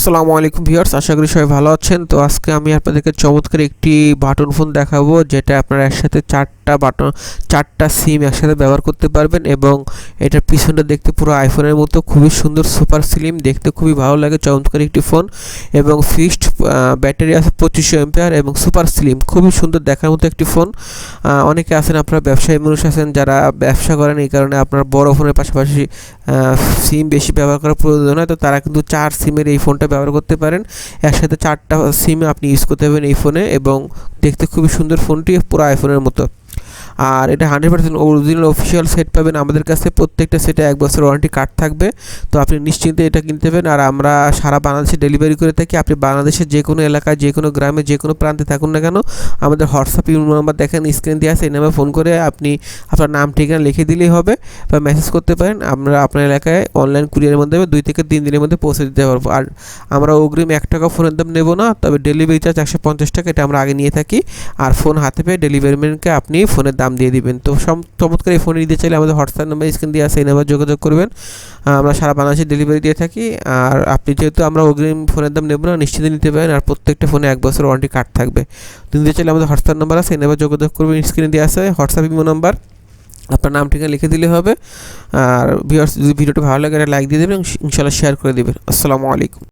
আসসালামু আলাইকুম ভিউয়ার্স, আশা করি সবাই ভালো আছেন। তো আজকে আমি আপনাদেরকে চমৎকার একটি বাটন ফোন দেখাবো, যেটা আপনারা একসাথে চারটা বাটন, চারটা সিম একসাথে ব্যবহার করতে পারবেন এবং এটার পিছনটা দেখতে পুরো আইফোনের মতো, খুবই সুন্দর সুপার স্লিম দেখতে খুবই ভালো লাগে, চমৎকার একটি ফোন এবং ফিক্সড ব্যাটারি আছে পঁচিশশো এমপিআর এবং সুপার স্লিম খুবই সুন্দর দেখার মতো একটি ফোন অনেকে আছেন, আপনারা ব্যবসায়ী মানুষ আছেন, যারা ব্যবসা করেন, এই কারণে আপনার বড় ফোনের পাশাপাশি সিম বেশি ব্যবহার করার প্রয়োজন হয়, তো তারা কিন্তু চার সিমের এই ফোনটা ব্যবহার করতে পারেন। একসাথে চারটা সিম আপনি ইউজ করতে পারবেন এই ফোনে এবং দেখতে খুবই সুন্দর ফোনটি পুরো আইফোনের মতো। আর এটা hundred percent original official set পাবেন আমাদের কাছে। প্রত্যেকটা সেটে এক বছর ওয়ারেন্টি কার্ড থাকবে। তো আপনি নিশ্চিন্তে এটা কিনতে পারেন আর আমরা সারা বাংলাদেশে ডেলিভারি করে থাকি। আপনি বাংলাদেশের যে কোনো এলাকায়, যে কোনো গ্রামে, যে কোনো প্রান্তে থাকুন না কেন, আমাদের হোয়াটসঅ্যাপ নাম্বার দেখেন স্ক্রিন দিয়ে আছে, এই নাম্বার ফোন করে আপনি আপনার নাম, ঠিকানা লিখে দিলেই হবে বা মেসেজ করতে পারেন। আমরা আপনার এলাকায় অনলাইন কুরিয়ারের মাধ্যমে দুই থেকে তিন দিনের মধ্যে পৌঁছে দিতে পারব। আর আমরা অগ্রিম এক টাকা ফোনের দাম নেব না, তবে ডেলিভারি চার্জ একশো পঞ্চাশ টাকা, এটা আমরা আগে নিয়ে থাকি। আর ফোন হাতে পেয়ে ডেলিভারি ম্যানকে আপনি ফোনের দাম দিয়ে দিবেন। তো চমৎকার এই ফোন নিতে চাইলে আমাদের হোয়াটসঅ্যাপ নাম্বার, স্ক্রিন দিয়ে আছে, এই নাম্বার যোগাযোগ করবেন। আমরা সারা বাংলাদেশে ডেলিভারি দিয়ে থাকি। আর আপনি যেহেতু আমরা অগ্রিম ফোনের দাম নেব না নিশ্চিত নিতে পারেন। আর প্রত্যেকটা ফোনে এক বছর ওয়ারেন্টি কার্ড থাকবে। তো নিতে চাইলে আমাদের হোয়াটসঅ্যাপ নাম্বার আছে, এই নাম্বার যোগাযোগ করবেন, স্ক্রিনে দিয়ে আছে হোয়াটসঅ্যাপ ইমো নাম্বার। আপনার নাম, ঠিকানা লিখে দিলে হবে। আর ভিউয়ার্স যদি ভিডিওটা ভালো লাগে, একটা লাইক দিয়ে দেবেন এবং ইনশাল্লাহ শেয়ার করে দেবেন। আসসালামু আলাইকুম।